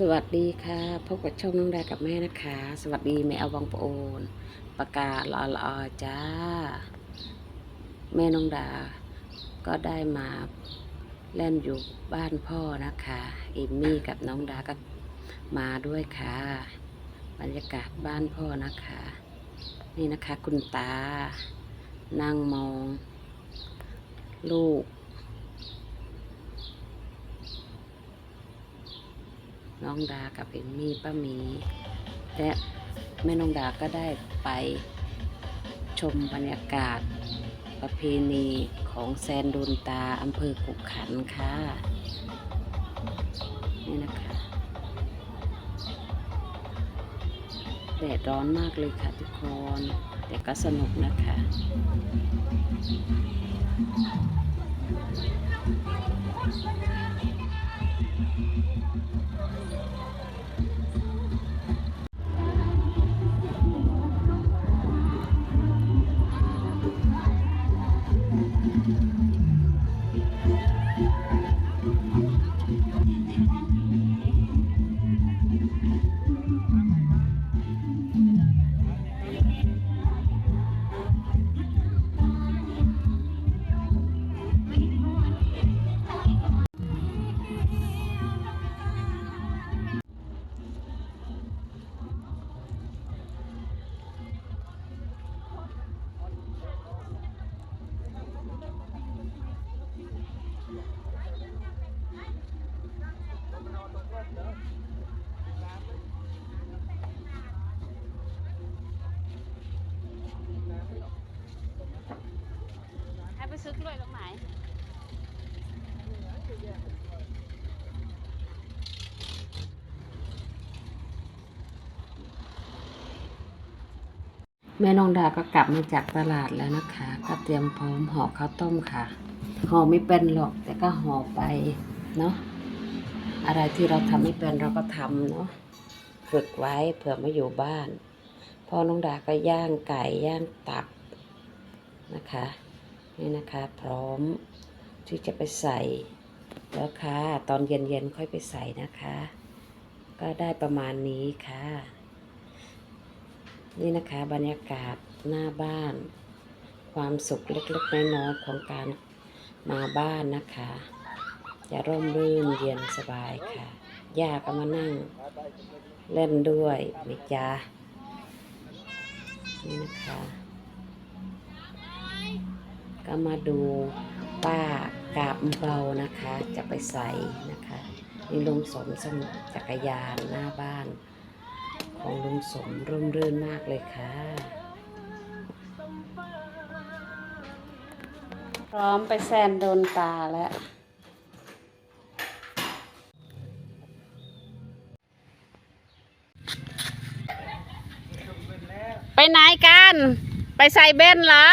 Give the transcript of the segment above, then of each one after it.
สวัสดีค่ะพบกับช่องน้องดากับแม่นะคะ สวัสดีแม่เอาวังปโอนปากกาลอลอจ้า แม่น้องดา ก็ได้มาเล่นอยู่บ้านพ่อนะคะอิมมี่กับน้องดาก็มาด้วยค่ะ บรรยากาศบ้านพ่อนะคะ นี่นะคะคุณตา นั่งมอง ลูก น้องดากับเอมมี่ป้ามีและแม่น้องดาก็ได้ไปชมบรรยากาศ ประเพณีของแซนโดนตาอำเภอกุขันค่ะ นี่นะคะแดดร้อนมากเลยค่ะทุกคน แต่ก็สนุกนะคะ ซื้อกล้วยตรงไหนแม่น้องดาก็กลับมาจากตลาดแล้วนะคะ ก็เตรียมพร้อมห่อข้าวต้มค่ะห่อไม่เป็นหรอกแต่ก็ห่อไปเนาะอะไรที่เราทำไม่เป็นเราก็ทำเนาะฝึกไว้เผื่อม่อยู่บ้านพ่อน้องดาก็ย่างไก่ย่างตับนะคะ นี่นะคะ พร้อมที่จะไปใส่แล้วค่ะ ตอนเย็นๆค่อยไปใส่นะคะ ก็ได้ประมาณนี้ค่ะ นี่นะคะบรรยากาศหน้าบ้าน ความสุขเล็กๆน้อยๆของการมาบ้านนะคะจะร่มรื่นเย็นสบายค่ะย่าก็มานั่ง เล่นด้วยมิจ้านี่นะคะ ก็มาดูป้ากาบเบานะคะ จะไปใส่นะคะนี่ลุงสมสมจักรยานหน้าบ้าน ของลุงสมร่มรื่นมากเลยค่ะ พร้อมไปแซนโดนตาแล้วไปไหนกัน ไปใส่เบนเหรอ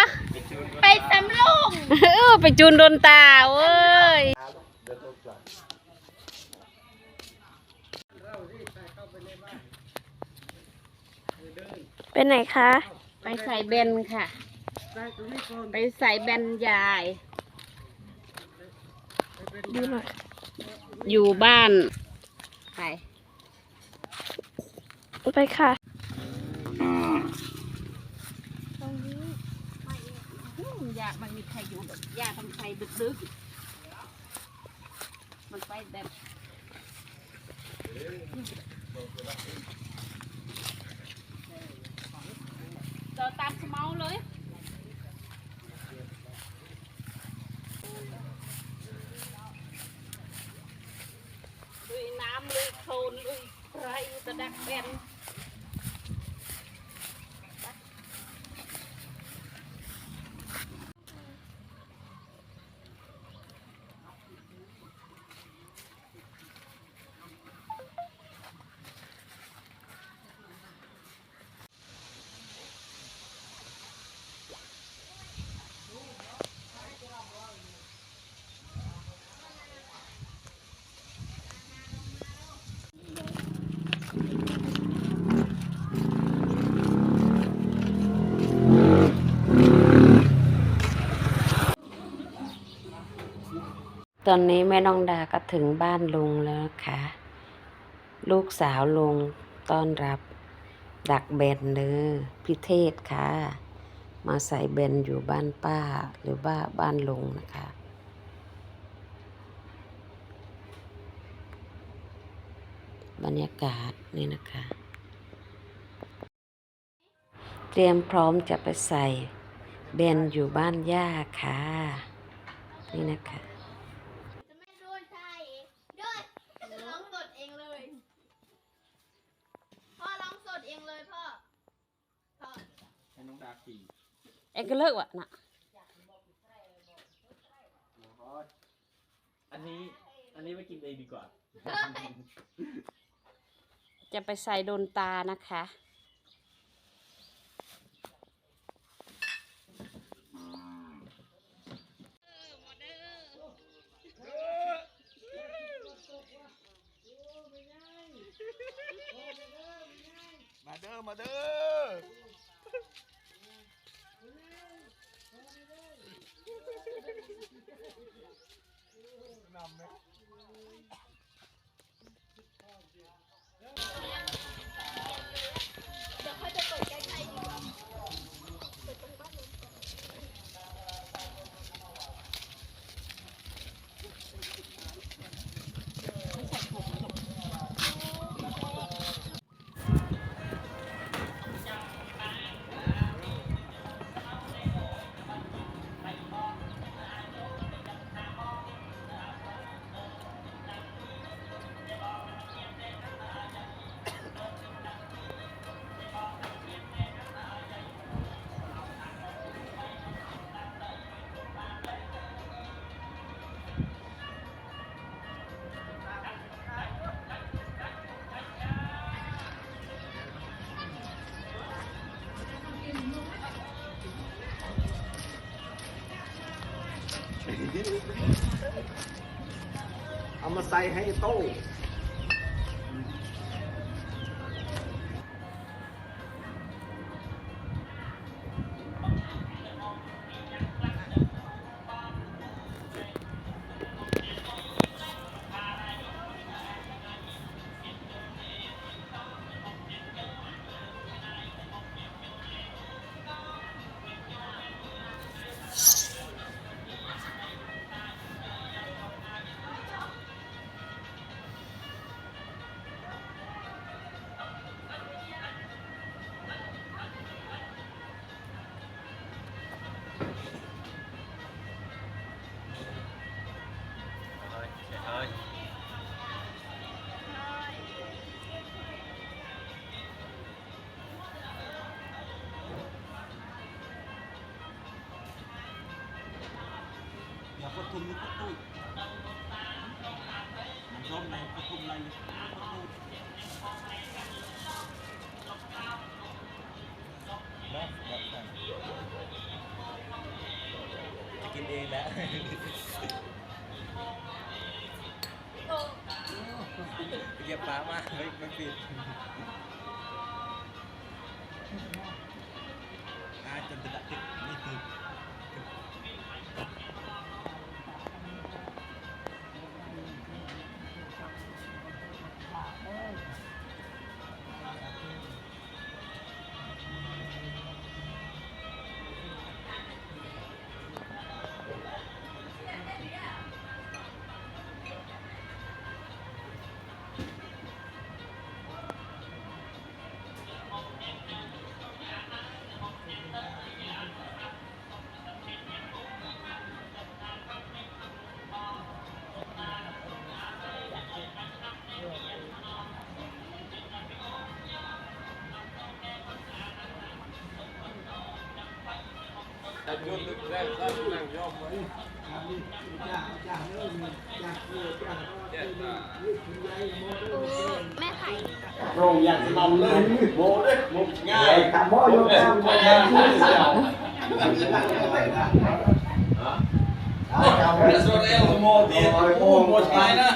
สำลุงเออไปจูนโดนตาเว้ยไปไหนคะ ไปใส่เบนค่ะ ไปใส่เบนยายดูหน่อยอยู่บ้าน ไป ไปค่ะ ยามันมีใครอยู่แบบยาทำใครดึกๆมันไปแบบจอตามสเมาเลย ลุยน้ำลุยโคลนลุยไรตะดักเป็น ตอนนี้แม่น้องดาก็ถึงบ้านลุงแล้วนะคะลูกสาวลุงต้อนรับ ดักเบนเด้อพิเทศค่ะ มาใส่เบนอยู่บ้านป้าหรือว่าบ้านลุงนะคะบรรยากาศนี่นะคะ เตรียมพร้อมจะไปใส่เบนอยู่บ้านย่าค่ะ นี่นะคะ เอ็กก็เลิกวะนะอันนี้ อันนี้ไปกินเองดีกว่า จะไปใส่โดนตานะคะ มาเด้อ มาเด้อ เอามาใส่ให้โต้อย่าควบคุมนี่ควบคุมมันชอบในควบคุมอะไรควบคุมนะจะกินเองแหละเก็บปลามาเฮ้ยไม่ปิดอาจจะติดติดนี่คือ แม่ไข่โรงอย่างสนอมเลยโมเลยโมง่ายทำพ่อยกข้ามไปทำที่เสียวเรียนโซเรลโมดีโมโมชายนะ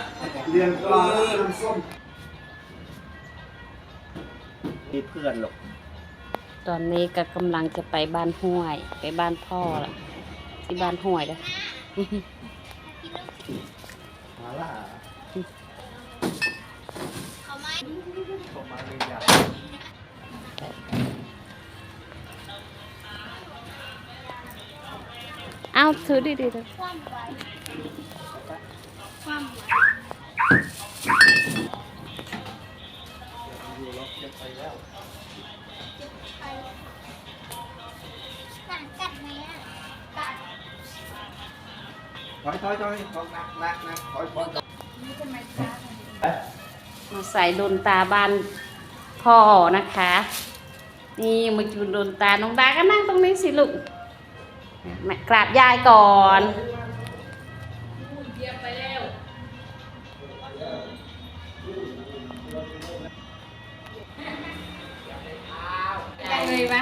เรียนกลางน้ำส้มมีเพื่อนหรอก ตอนนี้ก็กำลังจะไปบ้านห้วย ไปบ้านพ่อละที่บ้านห้วยเลยมาล่าเขาไม่เอาถือดีดีๆเถอะคว่ำไอยถอยถอยถอยนักนักนักถอยถอยมาใส่โดนตาบ้านพ่อนะคะ นี่มาจูนโดนตาน้องดาก็นั่งตรงนี้สิลูกแม่กราบยายก่อนจังเลยว่า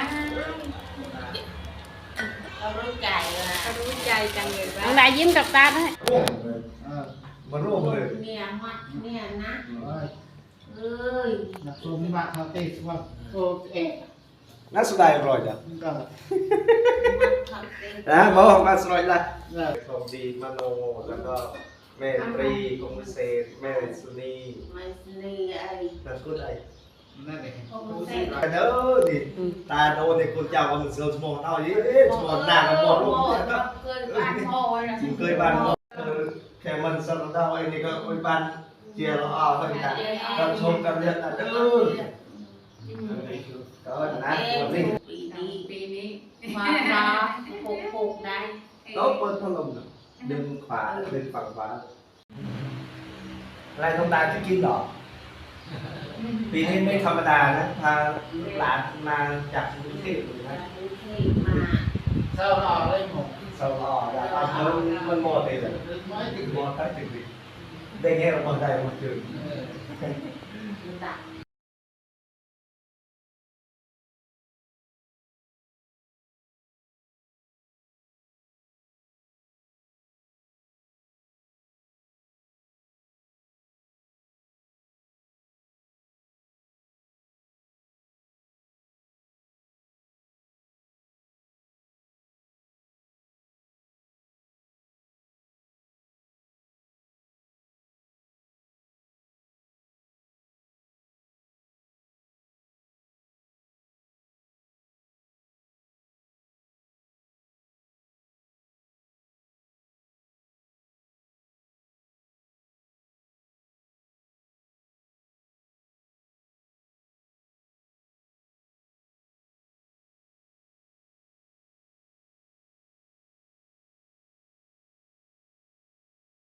เรารู้ใจเลยเขารู้ใจจังเลยว่าน้องดายิ้มกับตาด้วยมาร่วมเลย เนี่ยมัดเนี่ยนะเอ้ยสมบัติเขาเตะว่าโอเคนักแสดงรอยจ้ะก็นะมองมาสรอยละได้ทองดีมโนแล้วก็แม่ตรีกงเศษแม่สุนีไม่นี่ไอ้ นักพูดอะไรนั่นเองไปเด้อดิตาโดนเนี่ยคุณเจ้าว่ามันเสือสมองเท่านี้เอ๊ะสมองหน้ากันหมดลูกเนี่ยก็เกินบ้านพ่อนะเคยบ้านเออแค่มันสมองเท่าไอ้นี่ก็เคยบ้านเจียเราเอาให้กันกันชมกันเรียกกันเด้อก็นะวันนี้ปีนี้ปีนี้มามาหกหกได้เราเปิดพัดลมดึงขวาดึงฝั่งขวาอะไรต้องตาจะกินหรอ ปีนี้ไม่ธรรมดานะพาหลานมาจากกรุงเทพเลยนะมาเศร้าหล่อเลยผมสาวหล่อจากอำเภอมันหมดเลยเหรอไม่ถึงหมดได้ถึงดิได้เงี้ยหมดได้หมดถึงตัก